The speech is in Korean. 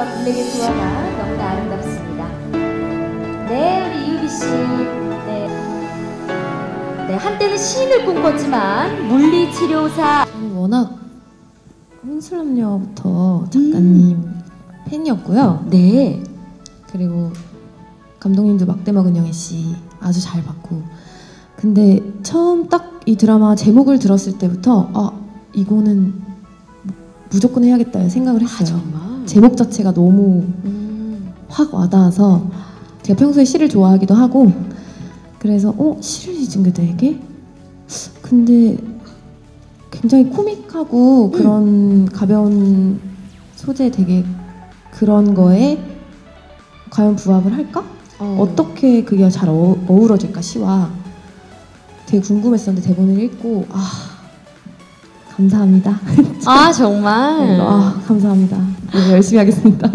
핑크와 블랙의 조화가 너무나 아름답습니다. 네, 우리 이유비 씨. 네. 네, 한때는 시인을 꿈꿨지만 물리치료사. 저는 워낙 혼술남녀부터 작가님 팬이었고요. 네. 그리고 감독님도 막대먹은 영애 씨 아주 잘 봤고. 근데 처음 딱 이 드라마 제목을 들었을 때부터 아 이거는 무조건 해야겠다 생각을 했어요. 정말. 제목 자체가 너무 음. 확 와닿아서 제가 평소에 시를 좋아하기도 하고 그래서 어 시를 잊은 게 되게 근데 굉장히 코믹하고 그런 가벼운 소재 되게 그런 거에 과연 부합을 할까? 어. 떻게 그게 잘 어, 어우러질까 시와 되게 궁금했었는데 대본을 읽고 아 감사합니다. 아, 정말. 아 감사합니다. 네, 열심히 하겠습니다.